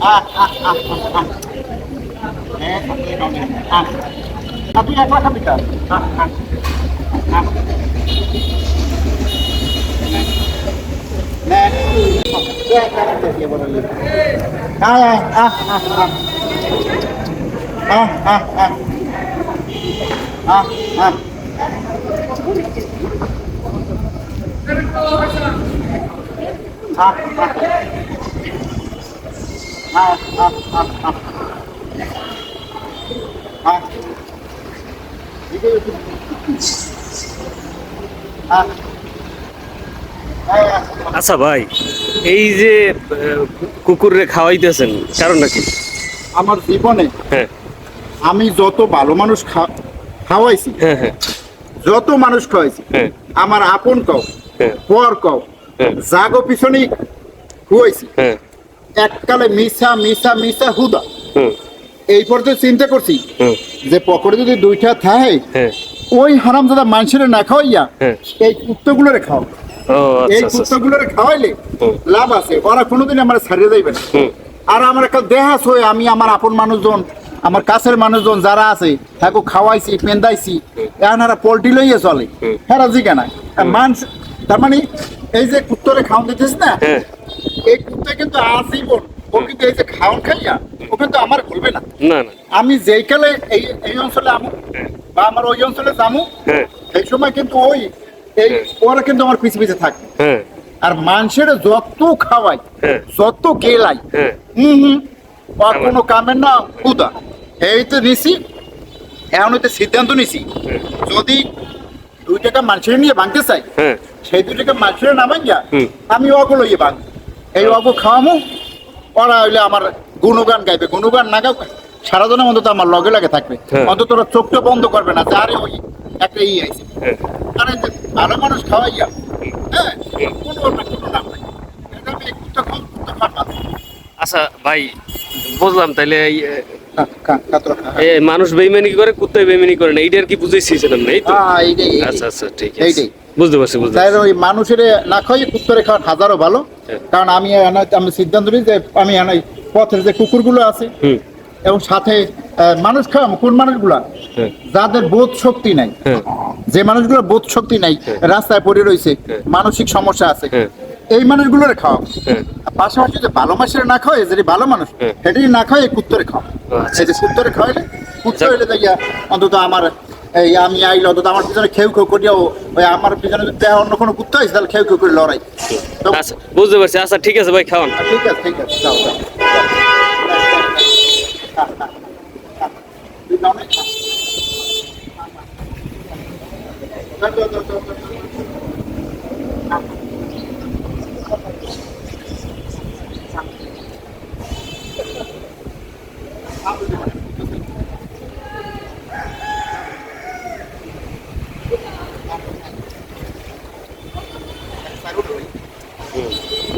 Ah, ah, ah, ah. Eh, tapi kau. Ah. Tapi aku akan ah Ah, ah. Ah. Nen. ah ah ah ah ah Ah, ah, ah, ah. Ah, ah, ah. Ah, ah. Ah, ah. আচ্ছা ভাই এই যে আহ, কুকুরে খাওয়াইতেছেন কারণ নাকি আমার জীবনে হ্যাঁ। আমি যত ভালো মানুষ খাওয়াইছি হ্যাঁ হ্যাঁ। যত মানুষ খাওয়াইছি হ্যাঁ। আমার আপন কও হ্যাঁ। পর কও হ্যাঁ। জাগো পিছনেই খুয়াইছি। হ্যাঁ। এককালে মিশা মিশা মিশা হুদা। এই পর্যন্ত চিন্তা করছি যে পকেটে যদি দুইটা থাকে হ্যাঁ। ওই হারাম দাদা মানুষের না খাওয়াইয়া হ্যাঁ। এই কুত্তগুলোরে খাও এই আচ্ছা। আচ্ছা খাওয়াইলে লাভ আছে। ওরা কোনোদিন আমার ছাড়িয়ে যাইবে না। আর আমার একটা দেহাস হয়ে আমি আমার আপন মানুষজন আমার কাছের মানুষজন যারা আছে তাকে খাওয়াইছি পেন্দাইছি এখন এনারা পোল্ট্রি লইয়ে চলে। হ্যাঁ জিগা না মানুষ তার মানে এই যে কুত্তরে খাওয়ান দিতেছ না হ্যাঁ। এই কুত্তা কিন্তু আজীবন ও কিন্তু এই যে খাওয়ান খাইয়া ও কিন্তু আমার ভুলবে না। না না। আমি যেই কালে এই এই অঞ্চলে আমু বা আমার ওই অঞ্চলে যামু হ্যাঁ। সেই সময় কিন্তু ওই এই ওরা কিন্তু আমার পিছে পিছে থাকে। হ্যাঁ। আর মানুষের যত খাওয়াই হ্যাঁ। যত গেলাই হ্যাঁ। হুম হুম আর কোনো কামের না খুদা এই তো নিছি এখন হইতে সিদ্ধান্ত নিছি। যদি দুই টাকা মানুষের নিয়ে ভাঙতে চাই হ্যাঁ। সেই দুই টাকা মানুষের না ভাঙ্গিয়া হুম। আমি অগো লইয়ে ভাঙ এই অগো খাওয়ামু ওরা হইলে আমার গুণগান গাইবে। গুণগান না গাও সারা জনের অন্তত আমার লগে লাগে থাকবে। হ্যাঁ। অন্তত ওরা চোখটা বন্ধ করবে না যে আরে ওই একটা ই আইছে হ্যাঁ। আরে ভালো মানুষ খাওয়াইয়া হ্যাঁ কোনো না কোনো নাম নাই। এটা আমি কুত্তা খাও কুত্তা খাওয়া আচ্ছা ভাই বুঝলাম তাইলে মানুষ বেইমানি করে কুত্তায় বেইমানি করে না এইটার কি বুঝেছিলাম না এই তো? হ্যাঁ। আচ্ছা আচ্ছা ঠিক আছে। বুঝতে পারছি বুঝতে তাই ওই মানুষের না খাইয়ে কুত্তরে খাওয়ার হাজারও ভালো হ্যাঁ। কারণ আমি আমি সিদ্ধান্ত নিই যে আমি পথের যে কুকুরগুলো আছে এবং সাথে মানুষ খাওয়াম কোন মানুষগুলা হ্যাঁ যাদের বোধ শক্তি নাই হ্যাঁ যে মানুষগুলোর বোধ শক্তি নাই। রাস্তায় পড়ে রয়েছে। মানসিক সমস্যা আছে। এই মানুষগুলোরে খাওয়াম হ্যাঁ পাশাপাশি যে ভালো মাসের না খাওয়াই যদি ভালো মানুষ। সেটাই না খাওয়াই কুত্তরে খাও আচ্ছা। এই যে কুত্তরে খাওয়াইলে কুত্তর যাক। হইলে যাইয়া অন্তত আমার এই আমি আইল তো আমার পিছনে খেউ খেউ করিয়াও ওই আমার পিছনে যদি অন্য কোনো কুত্তা আছে তাহলে খেউ খেউ করে লড়াই। আচ্ছা বুঝতে পারছি। আচ্ছা ঠিক আছে ভাই খাওয়ান। ঠিক আছে ঠিক আছে যাও যাও। হুম।